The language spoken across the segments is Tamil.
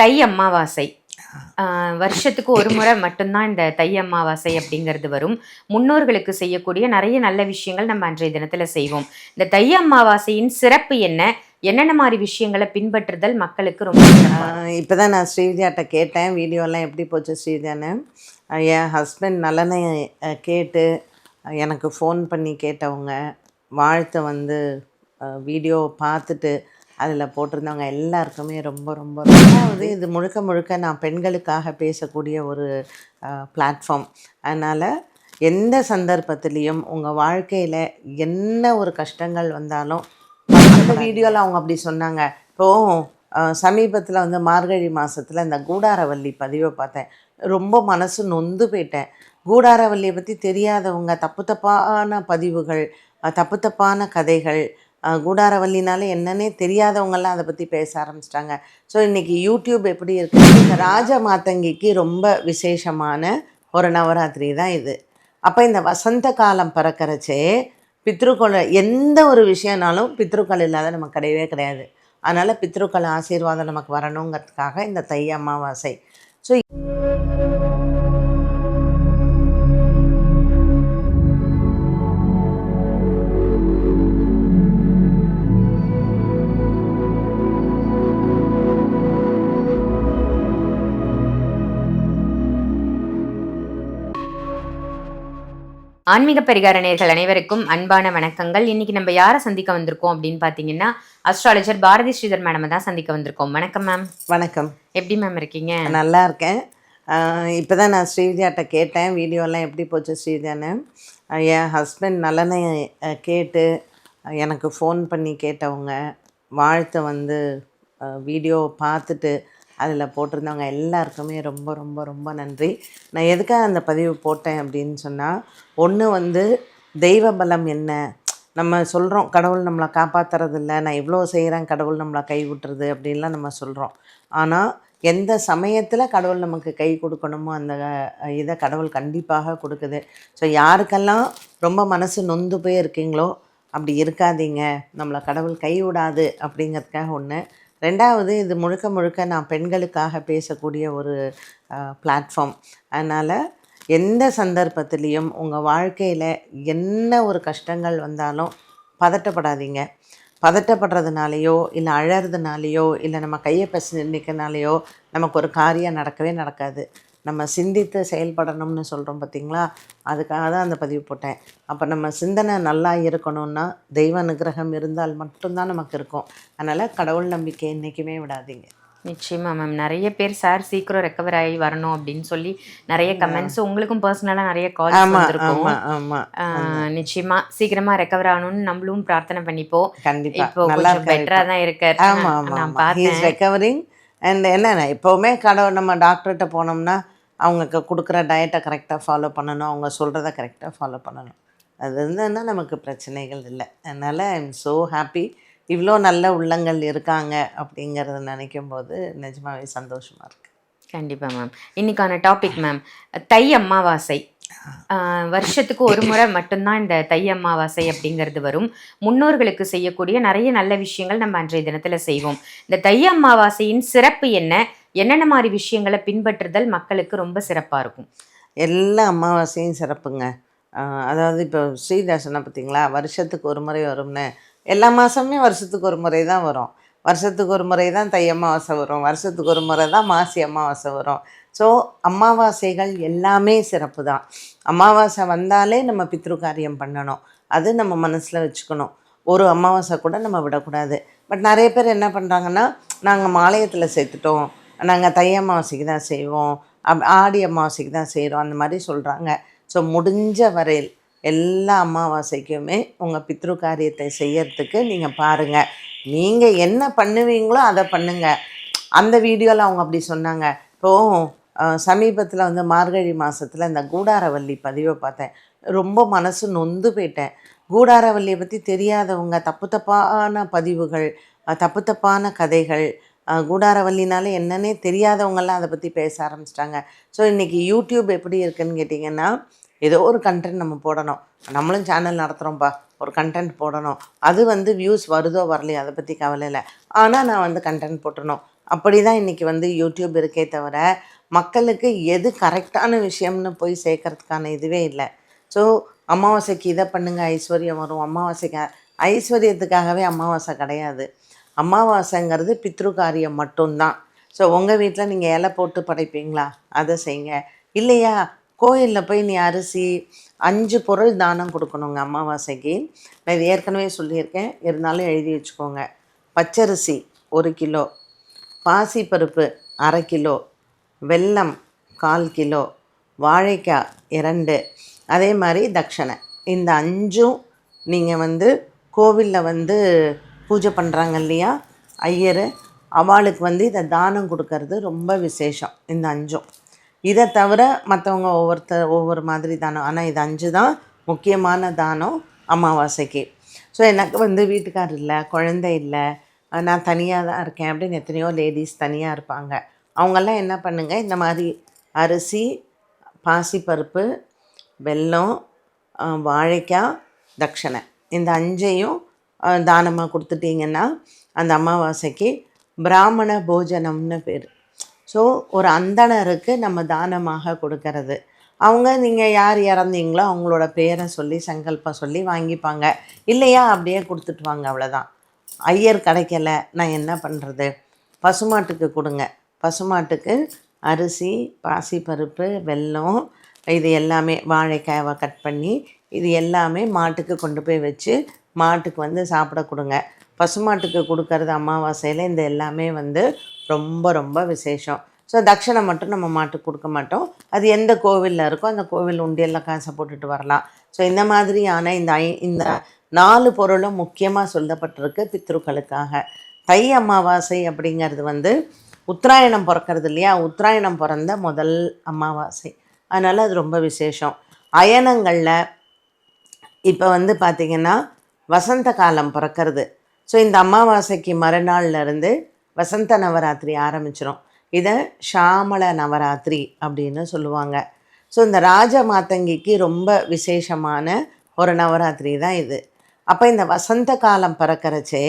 தை அமாவாசை. வருஷத்துக்கு ஒரு முறை மட்டும்தான் இந்த தை அமாவாசை அப்படிங்கிறது வரும். முன்னோர்களுக்கு செய்யக்கூடிய நிறைய நல்ல விஷயங்கள் நம்ம அன்றைய தினத்தில் செய்வோம். இந்த தை அமாவாசையின் சிறப்பு என்ன? என்னென்ன மாதிரி விஷயங்களை பின்பற்றுதல் மக்களுக்கு ரொம்ப இப்போ தான் நான் ஸ்ரீவித்யாட்ட கேட்டேன். வீடியோலாம் எப்படி போச்சு ஸ்ரீவித்யான்னு? என் ஹஸ்பண்ட் நலனை கேட்டு எனக்கு ஃபோன் பண்ணி கேட்டவங்க வாழ்த்த வந்து வீடியோ பார்த்துட்டு அதில் போட்டிருந்தவங்க எல்லாருக்குமே ரொம்ப ரொம்ப அதாவது இது முழுக்க முழுக்க நான் பெண்களுக்காக பேசக்கூடிய ஒரு பிளாட்ஃபார்ம் அதனால் எந்த சந்தர்ப்பத்திலையும் உங்கள் வாழ்க்கையில் என்ன ஒரு கஷ்டங்கள் வந்தாலும் அந்த வீடியோவில் அவங்க அப்படி சொன்னாங்க. இப்போது சமீபத்தில் வந்து மார்கழி மாதத்தில் இந்த கூடாரவல்லி பதிவை பார்த்தேன். ரொம்ப மனசு நொந்து போயிட்டேன். கூடாரவல்லியை பற்றி தெரியாதவங்க தப்பு தப்பான பதிவுகள் தப்பு தப்பான கதைகள் கூடாரவல்லினால என்னன்னே தெரியாதவங்கெல்லாம் அதை பற்றி பேச ஆரம்பிச்சிட்டாங்க. ஸோ இன்றைக்கி யூடியூப் எப்படி இருக்குது இந்த ராஜ மாத்தங்கிக்கு ரொம்ப விசேஷமான ஒரு நவராத்திரி தான் இது. அப்போ இந்த வசந்த காலம் பிறக்கறச்சே பித்ருக்கள் எந்த ஒரு விஷயம்னாலும் பித்ருக்கள் இல்லாத நமக்கு கிடையவே கிடையாது. அதனால் பித்ருக்கள் ஆசீர்வாதம் நமக்கு வரணுங்கிறதுக்காக இந்த தை அமாவாசை. ஸோ ஆன்மீக பரிகார நேயர்கள் அனைவருக்கும் அன்பான வணக்கங்கள். இன்னைக்கு நம்ம யாரை சந்திக்க வந்திருக்கோம் அப்படின்னு பார்த்தீங்கன்னா அஸ்ட்ராலஜர் பாரதி ஸ்ரீதர் மேடம் தான் சந்திக்க வந்திருக்கோம். வணக்கம் மேம் வணக்கம். எப்படி மேம் இருக்கீங்க? நல்லா இருக்கேன். இப்போ தான் நான் ஸ்ரீவித்யாட்ட கேட்டேன். வீடியோலாம் எப்படி போச்சு ஸ்ரீவித்யான்னு. என் ஹஸ்பண்ட் நலனை கேட்டு எனக்கு ஃபோன் பண்ணி கேட்டவங்க வாழ்த்தை வந்து வீடியோ பார்த்துட்டு அதில் போட்டிருந்தவங்க எல்லாருக்குமே ரொம்ப ரொம்ப ரொம்ப நன்றி. நான் எதுக்காக அந்த பதிவு போட்டேன் அப்படின்னு சொன்னால் ஒன்று வந்து தெய்வ பலம் என்ன? நம்ம சொல்கிறோம் கடவுள் நம்மளை காப்பாற்றுறதில்ல நான் இவ்வளோ செய்கிறேன் கடவுள் நம்மளை கை விட்டுறது அப்படின்லாம் நம்ம சொல்கிறோம் ஆனால் எந்த சமயத்தில் கடவுள் நமக்கு கை கொடுக்கணுமோ அந்த இதை கடவுள் கண்டிப்பாக கொடுக்குது. ஸோ யாருக்கெல்லாம் ரொம்ப மனசு நொந்து போய் இருக்கீங்களோ அப்படி இருக்காதீங்க. நம்மளை கடவுள் கை விடாது அப்படிங்கிறதுக்காக ஒன்று ரெண்டாவது இது முழுக்க முழுக்க நான் பெண்களுக்காக பேசக்கூடிய ஒரு பிளாட்ஃபார்ம் அதனால் எந்த சந்தர்ப்பத்திலையும் உங்கள் வாழ்க்கையில் என்ன ஒரு கஷ்டங்கள் வந்தாலும் பதட்டப்படாதீங்க. பதட்டப்படுறதுனாலையோ இல்லை அழறதுனாலையோ இல்லை நம்ம கையை பசி நிற்கனாலேயோ நமக்கு ஒரு காரியம் நடக்கவே நடக்காது. நம்ம சிந்தித்து செயல்படணும்னு சொல்கிறோம் பார்த்தீங்களா அதுக்காக தான் அந்த பதிவு போட்டேன். அப்போ நம்ம சிந்தனை நல்லா இருக்கணும்னா தெய்வ அனுகிரகம் இருந்தால் மட்டும்தான் நமக்கு இருக்கும். அதனால் கடவுள் நம்பிக்கை என்றைக்குமே விடாதீங்க. நிச்சயமா மேம் நிறைய பேர் சார் சீக்கிரம் ரெக்கவர் ஆகி வரணும் அப்படின்னு சொல்லி நிறைய கமெண்ட்ஸ் உங்களுக்கும் பர்சனலா நிறைய ஆமாம் வந்திருக்கும். நிச்சயமா சீக்கிரமா ரெக்கவர் ஆகணும்னு நம்மளும் பிரார்த்தனை பண்ணிப்போம். கண்டிப்பாக இப்போ நல்லா கொஞ்சம் பெட்டரா தான் இருக்காரு நான் பார்த்தேன். ரெக்கவரிங் அண்ட் என்னென்ன எப்போவுமே கடவுள் நம்ம டாக்டர்கிட்ட போனோம்னா அவங்க கொடுக்குற டயட்டை கரெக்டாக ஃபாலோ பண்ணணும். அவங்க சொல்கிறத கரெக்டாக ஃபாலோ பண்ணணும். அது இருந்ததுன்னா நமக்கு பிரச்சனைகள் இல்லை. அதனால் ஐ எம் ஸோ ஹாப்பி இவ்வளோ நல்ல உள்ளங்கள் இருக்காங்க அப்படிங்கிறத நினைக்கும் போது நிஜமாவே சந்தோஷமாக இருக்குது கண்டிப்பாக மேம் இன்னைக்கான டாபிக் மேம் தை அமாவாசை. வருஷத்துக்கு ஒரு முறை மட்டும்தான் இந்த தை அமாவாசை அப்படிங்கிறது வரும். முன்னோர்களுக்கு செய்யக்கூடிய நிறைய நல்ல விஷயங்கள் நம்ம அன்றைய தினத்தில் செய்வோம். இந்த தை அமாவாசையின் சிறப்பு என்ன? என்னென்ன மாதிரி விஷயங்களை பின்பற்றுதல் மக்களுக்கு ரொம்ப சிறப்பாக இருக்கும்? எல்லா அமாவாசையும் சிறப்புங்க. அதாவது இப்போ ஸ்ரீதாசனை பார்த்தீங்களா? வருஷத்துக்கு ஒரு முறை வரும்னு. எல்லா மாதமுமே வருஷத்துக்கு ஒரு முறை தான் வரும். வருஷத்துக்கு ஒரு முறை தான் தை அமாவாசை வரும். வருஷத்துக்கு ஒரு முறை தான் மாசி அமாவாசை வரும். ஸோ அமாவாசைகள் எல்லாமே சிறப்பு தான். அமாவாசை வந்தாலே நம்ம பித்ரு காரியம் பண்ணணும். அது நம்ம மனசில் வச்சுக்கணும். ஒரு அமாவாசை கூட நம்ம விடக்கூடாது. பட் நிறைய பேர் என்ன பண்ணுறாங்கன்னா நாங்கள் மாலயத்தில் சேர்த்துட்டோம். நாங்கள் தை அமாவாசைக்கு தான் செய்வோம். அப் ஆடி அமாவாசைக்கு தான் செய்கிறோம் அந்த மாதிரி சொல்கிறாங்க ஸோ முடிஞ்ச வரையில் எல்லா அமாவாசைக்குமே உங்கள் பித்ரு காரியத்தை செய்யறதுக்கு நீங்கள் பாருங்கள் நீங்கள் என்ன பண்ணுவீங்களோ அதை பண்ணுங்கள் அந்த வீடியோவில் அவங்க அப்படி சொன்னாங்க. இப்போது சமீபத்தில் வந்து மார்கழி மாதத்தில் இந்த கூடாரவல்லி பதிவை பார்த்தேன். ரொம்ப மனசு நொந்து போயிட்டேன். கூடாரவல்லியை பற்றி தெரியாதவங்க தப்பு தப்பான பதிவுகள் தப்பு தப்பான கதைகள் கூடாரவல்லினால என்னன்னே தெரியாதவங்கெல்லாம் அதை பற்றி பேச ஆரம்பிச்சிட்டாங்க. ஸோ இன்றைக்கி யூடியூப் எப்படி இருக்குன்னு கேட்டிங்கன்னா ஏதோ ஒரு கண்டென்ட் நம்ம போடணும். நம்மளும் சேனல் நடத்துகிறோம்ப்பா ஒரு கண்டென்ட் போடணும். அது வந்து வியூஸ் வருதோ வரலையோ அதை பற்றி கவலை இல்லை. ஆனால் நான் வந்து கண்டென்ட் போட்டணும் அப்படி தான் இன்றைக்கி வந்து யூடியூப் இருக்கே தவிர மக்களுக்கு எது கரெக்டான விஷயம்னு போய் சேர்க்கறதுக்கான இதுவே இல்லை. ஸோ அமாவாசைக்கு இதை பண்ணுங்கள் ஐஸ்வர்யம் வரும். அமாவாசைக்கு ஐஸ்வர்யத்துக்காகவே அமாவாசை கிடையாது. அமாவாசைங்கிறது பித்ருகாரியம் மட்டும்தான். ஸோ உங்கள் வீட்டில் நீங்கள் இலை போட்டு படைப்பீங்களா? அதை செய்யுங்க இல்லையா? கோயிலில் போய் நீ அரிசி அஞ்சு பொருள் தானம் கொடுக்கணுங்க அமாவாசைக்கு. நான் இது ஏற்கனவே சொல்லியிருக்கேன். இருந்தாலும் எழுதி வச்சுக்கோங்க. பச்சரிசி ஒரு கிலோ பாசிப்பருப்பு அரை கிலோ வெல்லம் கால் கிலோ வாழைக்காய் இரண்டு. அதே மாதிரி தட்சணை. இந்த அஞ்சும் நீங்கள் வந்து கோவிலில் வந்து பூஜை பண்ணுறாங்க இல்லையா? ஐயர் அவளுக்கு வந்து இதை தானம் கொடுக்கறது ரொம்ப விசேஷம் இந்த அஞ்சும். இதை தவிர மற்றவங்க ஒவ்வொருத்தர் ஒவ்வொரு மாதிரி தானம். ஆனால் இது அஞ்சு தான் முக்கியமான தானம் அமாவாசைக்கு. ஸோ எனக்கு வந்து வீட்டுக்கார் இல்லை குழந்தை இல்லை நான் தனியாக தான் இருக்கேன் அப்படின்னு எத்தனையோ லேடிஸ் தனியாக இருப்பாங்க. அவங்கெல்லாம் என்ன பண்ணுங்கள் இந்த மாதிரி அரிசி பாசிப்பருப்பு வெல்லம் வாழைக்காய் தட்சணை. இந்த அஞ்சையும் தானமாக கொடுத்துட்டீங்கன்னா அந்த அமாவாசைக்கு பிராமண போஜனம்னு பேர். ஸோ ஒரு அந்தணருக்கு நம்ம தானமாக கொடுக்கறது. அவங்க நீங்கள் யார் இறந்தீங்களோ அவங்களோட பேரை சொல்லி சங்கல்பம் சொல்லி வாங்கிப்பாங்க. இல்லையா அப்படியே கொடுத்துட்டு வாங்க அவ்வளோதான் ஐயர் கிடைக்கல நான் என்ன பண்ணுறது பசுமாட்டுக்கு கொடுங்க. பசுமாட்டுக்கு அரிசி பாசிப்பருப்பு வெல்லம் இது எல்லாமே வாழைக்காயை கட் பண்ணி இது எல்லாமே மாட்டுக்கு கொண்டு போய் வச்சு மாட்டுக்கு வந்து சாப்பிட கொடுங்க. பசுமாட்டுக்கு கொடுக்கறது அமாவாசையில் இந்த எல்லாமே வந்து ரொம்ப ரொம்ப விசேஷம். ஸோ தட்சணை மட்டும் நம்ம மாட்டுக்கு கொடுக்க மாட்டோம். அது எந்த கோவிலில் இருக்கோ அந்த கோவில் உண்டியலில் காசை போட்டுட்டு வரலாம். ஸோ இந்த மாதிரியான இந்த ஐ இந்த நாலு பொருளும் முக்கியமாக சொல்லப்பட்டிருக்கு பித்ருக்களுக்காக. தை அமாவாசை அப்படிங்கிறது வந்து உத்தராயணம் பிறக்கிறது இல்லையா? உத்தராயணம் பிறந்த முதல் அமாவாசை. அதனால் அது ரொம்ப விசேஷம். அயனங்களில் இப்போ வந்து பார்த்திங்கன்னா வசந்த காலம் பிறக்கிறது. ஸோ இந்த அமாவாசைக்கு மறுநாள்லேருந்து வசந்த நவராத்திரி ஆரம்பிச்சிடும் இதை ஷாமள நவராத்திரி அப்படின்னு சொல்லுவாங்க. ஸோ இந்த ராஜ மாத்தங்கிக்கு ரொம்ப விசேஷமான ஒரு நவராத்திரி தான் இது. அப்போ இந்த வசந்த காலம் பிறக்கறச்சே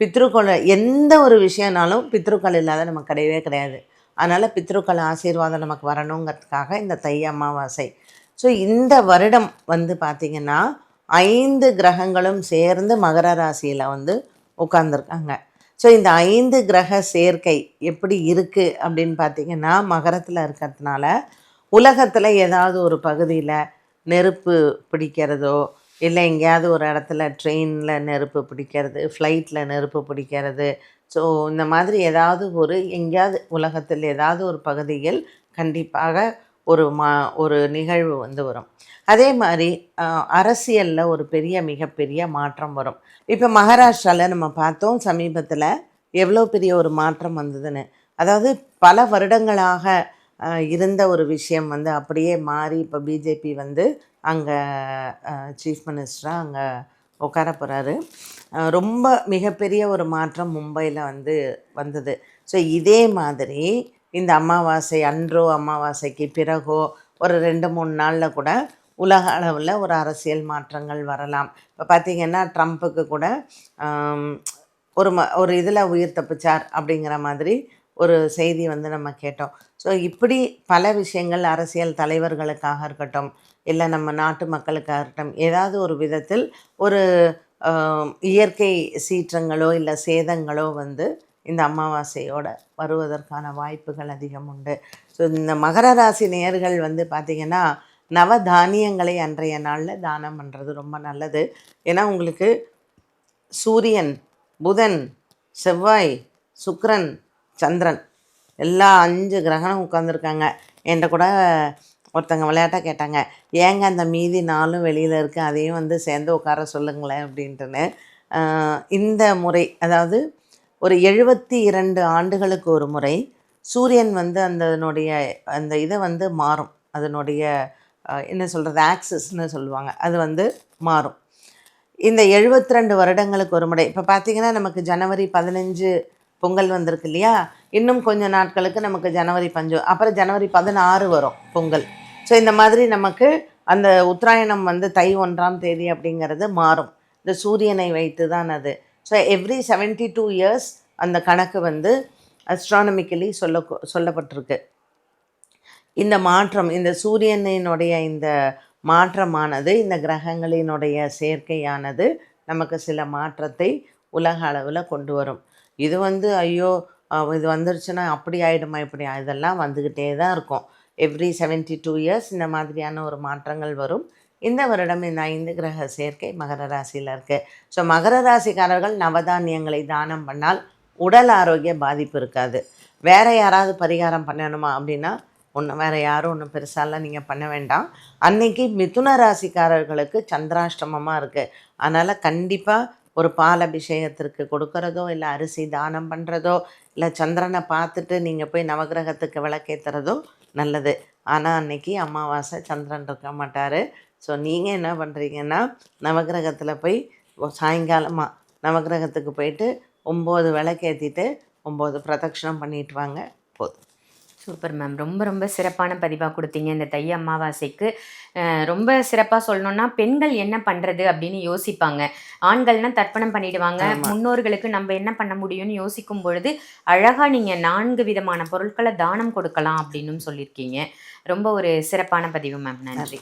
பித்ருக்கள் எந்த ஒரு விஷயம்னாலும் பித்ருக்கள் இல்லாத நமக்கு கிடையவே கிடையாது. அதனால் பித்ருக்கள் ஆசீர்வாதம் நமக்கு வரணுங்கிறதுக்காக இந்த தை அமாவாசை. ஸோ இந்த வருடம் வந்து பார்த்திங்கன்னா ஐந்து கிரகங்களும் சேர்ந்து மகர ராசியில் வந்து உட்காந்துருக்காங்க ஸோ இந்த ஐந்து கிரக சேர்க்கை எப்படி இருக்குது அப்படின்னு பார்த்தீங்கன்னா மகரத்தில் இருக்கிறதுனால உலகத்தில் ஏதாவது ஒரு பகுதியில் நெருப்பு பிடிக்கிறதோ இல்லை எங்கேயாவது ஒரு இடத்துல ட்ரெயினில் நெருப்பு பிடிக்கிறது ஃப்ளைட்டில் நெருப்பு பிடிக்கிறது ஸோ இந்த மாதிரி ஏதாவது ஒரு எங்கேயாவது உலகத்தில் ஏதாவது ஒரு பகுதியில் கண்டிப்பாக ஒரு மா ஒரு நிகழ்வு வந்து வரும். அதே மாதிரி அரசியலில் ஒரு பெரிய மிகப்பெரிய மாற்றம் வரும். இப்போ மகாராஷ்டிராவில் நம்ம பார்த்தோம் சமீபத்தில் எவ்வளோ பெரிய ஒரு மாற்றம் வந்ததுன்னு. அதாவது பல வருடங்களாக இருந்த ஒரு விஷயம் வந்து அப்படியே மாறி இப்போ பிஜேபி வந்து அங்கே சீஃப் மினிஸ்டராக அங்கே உட்கார போகிறாரு ரொம்ப மிகப்பெரிய ஒரு மாற்றம் மும்பையில் வந்து வந்தது. ஸோ இதே மாதிரி இந்த அமாவாசை அன்றோ அமாவாசைக்கு பிறகோ ஒரு ரெண்டு மூணு நாளில் கூட உலக அளவில் ஒரு அரசியல் மாற்றங்கள் வரலாம். இப்போ பார்த்திங்கன்னா ட்ரம்ப்புக்கு கூட ஒரு ம ஒரு இதில் உயிர் தப்பிச்சார் அப்படிங்கிற மாதிரி ஒரு செய்தி வந்து நம்ம கேட்டோம். ஸோ இப்படி பல விஷயங்கள் அரசியல் தலைவர்களுக்காக இருக்கட்டும் இல்லை நம்ம நாட்டு மக்களுக்காக இருக்கட்டும் ஏதாவது ஒரு விதத்தில் ஒரு இயற்கை சீற்றங்களோ இல்லை சேதங்களோ வந்து இந்த அமாவாசையோட வருவதற்கான வாய்ப்புகள் அதிகம் உண்டு. ஸோ இந்த மகர ராசி நேயர்கள் வந்து பார்த்திங்கன்னா நவ தானியங்களை அன்றைய நாளில் தானம் பண்ணுறது ரொம்ப நல்லது. ஏன்னா உங்களுக்கு சூரியன் புதன் செவ்வாய் சுக்ரன் சந்திரன் எல்லா அஞ்சு கிரகணம் உட்காந்துருக்காங்க என்கிட்ட கூட ஒருத்தங்க விளையாட்டாக கேட்டாங்க ஏங்க அந்த மீதி நாளும் வெளியில் இருக்குது அதையும் வந்து சேர்ந்து உட்கார சொல்லுங்களேன் அப்படின்ட்டுன்னு. இந்த முறை அதாவது ஒரு எழுபத்தி இரண்டு ஆண்டுகளுக்கு ஒரு முறை சூரியன் வந்து அதனுடைய அந்த இதை வந்து மாறும். அதனுடைய என்ன சொல்கிறது ஆக்சஸ்ன்னு சொல்லுவாங்க. அது வந்து மாறும். இந்த 72 ரெண்டு வருடங்களுக்கு ஒரு முறை இப்போ பார்த்திங்கன்னா நமக்கு ஜனவரி பதினஞ்சு பொங்கல் வந்திருக்கு இல்லையா? இன்னும் கொஞ்சம் நாட்களுக்கு நமக்கு ஜனவரி பஞ்சு அப்புறம் ஜனவரி பதினாறு வரும் பொங்கல். ஸோ இந்த மாதிரி நமக்கு அந்த உத்தராயணம் வந்து தை ஒன்றாம் தேதி அப்படிங்கிறது மாறும். இந்த சூரியனை வைத்து தான் அது. So every seventy two years அந்த கணக்கு வந்து அஸ்ட்ரானமிக்கலி சொல்ல சொல்லப்பட்டிருக்கு. இந்த மாற்றம் இந்த சூரியனினுடைய இந்த மாற்றமானது இந்த கிரகங்களினுடைய சேர்க்கையானது நமக்கு சில மாற்றத்தை உலக அளவில் கொண்டு வரும். இது வந்து ஐயோ இது வந்துருச்சுன்னா அப்படி ஆகிடுமா இப்படி இதெல்லாம் வந்துக்கிட்டே தான் இருக்கும். எவ்ரி 72 டூ இயர்ஸ் இந்த மாதிரியான ஒரு மாற்றங்கள் வரும். இந்த வருடம் இந்த ஐந்து கிரக சேர்க்கை மகர ராசியில் இருக்குது ஸோ மகர ராசிக்காரர்கள் நவதானியங்களை தானம் பண்ணால் உடல் ஆரோக்கிய பாதிப்பு இருக்காது. வேறு யாராவது பரிகாரம் பண்ணணுமா அப்படின்னா ஒன்று வேறு யாரும் ஒன்றும் பெருசாலாம் நீங்கள் பண்ண வேண்டாம். அன்னைக்கு மிதுன ராசிக்காரர்களுக்கு சந்திராஷ்டமமாக இருக்குது அதனால் கண்டிப்பாக ஒரு பால் அபிஷேகத்திற்கு கொடுக்கறதோ இல்லை அரிசி தானம் பண்ணுறதோ இல்லை சந்திரனை பார்த்துட்டு நீங்கள் போய் நவகிரகத்துக்கு விளக்கேற்றுறதோ நல்லது. ஆனால் அன்னைக்கு அமாவாசை சந்திரன் இருக்க மாட்டார். ஸோ நீங்கள் என்ன பண்ணுறீங்கன்னா நவகிரகத்தில் போய் சாயங்காலமாக நவகிரகத்துக்கு போயிட்டு ஒம்பது விளக்கேற்றிட்டு ஒம்பது பிரதட்சணம் பண்ணிட்டு வாங்க போதும். Super ma'am. ரொம்ப ரொம்ப சிறப்பான பதிவாக கொடுத்தீங்க இந்த தை அமாவாசைக்கு. ரொம்ப சிறப்பாக சொல்லணும்னா பெண்கள் என்ன பண்ணுறது அப்படின்னு யோசிப்பாங்க. ஆண்கள்னா தர்ப்பணம் பண்ணிடுவாங்க. முன்னோர்களுக்கு நம்ம என்ன பண்ண முடியும்னு யோசிக்கும் பொழுது அழகாக நீங்கள் நான்கு விதமான பொருட்களை தானம் கொடுக்கலாம் அப்படின்னு சொல்லியிருக்கீங்க. ரொம்ப ஒரு சிறப்பான பதிவு மேம். நன்றி.